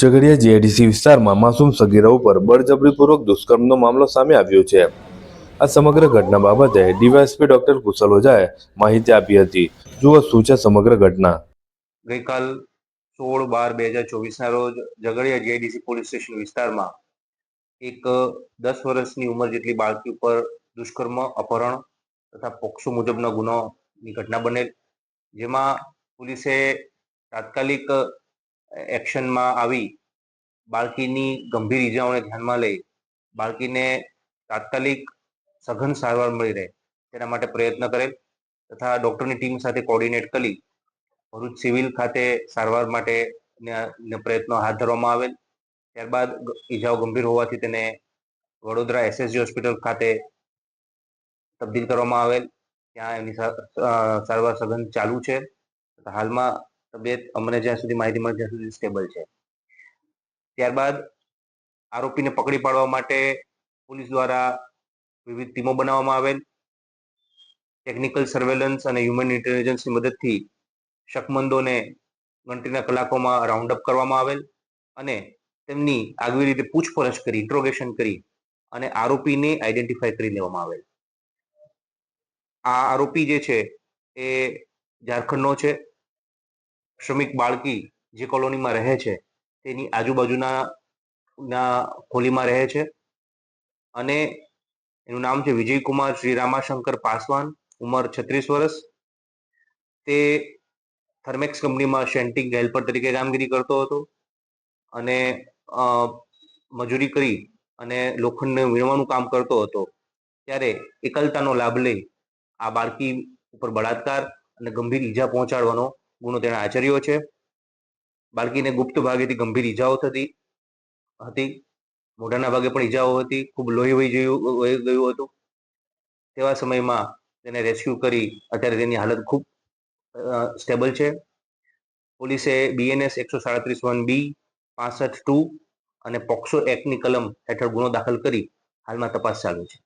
Jhagadia GIDC વિસ્તારમાં માસૂમ સગીરા ઉપર બળજબરીપૂર્વક દુષ્કર્મનો મામલો સામે આવ્યો છે. આ સમગ્ર ઘટના બાબતે ડીવાયએસપી ડોક્ટર કુશલ ઓઝાએ માહિતી આપી હતી. જુઓ શું છે સમગ્ર ઘટના. ગઈકાલ સોળ બાર બે હજાર ચોવીસના રોજ ઝઘડિયા જીઆઈડીસી પોલીસ સ્ટેશન વિસ્તારમાં એક દસ વર્ષની ઉંમર જેટલી બાળકી ઉપર દુષ્કર્મ, અપહરણ તથા પોક્સો મુજબનો ગુનોની ઘટના બનેલ. જેમાં પોલીસે તાત્કાલિક એક્શનમાં આવી, બાળકીની ગંભીર ઈજાઓને ધ્યાનમાં લઈ, બાળકીને તાત્કાલિક સઘન સારવાર મળી રહે, તેના માટે પ્રયત્ન કરેલ તથા ડોક્ટરની ટીમ સાથે કોર્ડિનેટ કરી ભરૂચ સિવિલ ખાતે સારવાર માટે પ્રયત્નો હાથ ધરવામાં આવેલ. ત્યારબાદ ઈજાઓ ગંભીર હોવાથી તેને વડોદરા એસએસજી હોસ્પિટલ ખાતે તબદીલ કરવામાં આવેલ. ત્યાં એમની સારવાર સઘન ચાલુ છે. હાલમાં તબિયત અમને જ્યાં સુધી માહિતી મળે ત્યાં સુધી સ્ટેબલ છે. ત્યારબાદ આરોપીને પકડી પાડવા માટે પોલીસ દ્વારા વિવિધ ટીમો બનાવવામાં આવેલ. ટેકનિકલ સર્વેલન્સ અને હ્યુમન ઇન્ટેલિજન્સની મદદથી શકમંદોને ગણતરીના કલાકોમાં રાઉન્ડ અપ કરવામાં આવેલ અને તેમની આગવી રીતે પૂછપરછ કરી ઇન્ટ્રોગેશન કરી અને આરોપીને આઈડેન્ટિફાઈ કરી લેવામાં આવેલ. આ આરોપી જે છે એ ઝારખંડનો છે. શ્રમિક બાળકી જે કોલોનીમાં રહે છે, તેની આજુબાજુના, ના હોલીમાં રહે છે. અને એનું નામ છે વિજયકુમાર શ્રી રામાશંકર પાસવાન, ઉંમર છત્રીસ વર્ષ. તે થર્મેક્સ કંપનીમાં શેન્ટિંગ હેલ્પર તરીકે કામગીરી કરતો હતો અને મજૂરી કરી અને લોખંડને વીણવાનું કામ કરતો હતો. ત્યારે એકલતાનો લાભ લઈ આ બાળકી ઉપર બળાત્કાર અને ગંભીર ઈજા પહોંચાડવાનો ગુનો તેણે આચર્યો છે. બાળકીને ગુપ્ત ભાગેથી ગંભીર ઈજાઓ થતી હતી. મોઢાના ભાગે પણ ઈજાઓ હતી. ખૂબ લોહી વહી ગયું વહી ગયું હતું. તેવા સમયમાં તેને રેસ્ક્યુ કરી અત્યારે તેની હાલત ખૂબ સ્ટેબલ છે. પોલીસે બીએનએસ એકસો સાડત્રીસ વન બી પાસઠ ટુ અને પોક્સો એક્ટની કલમ હેઠળ ગુનો દાખલ કરી હાલમાં તપાસ ચાલુ છે.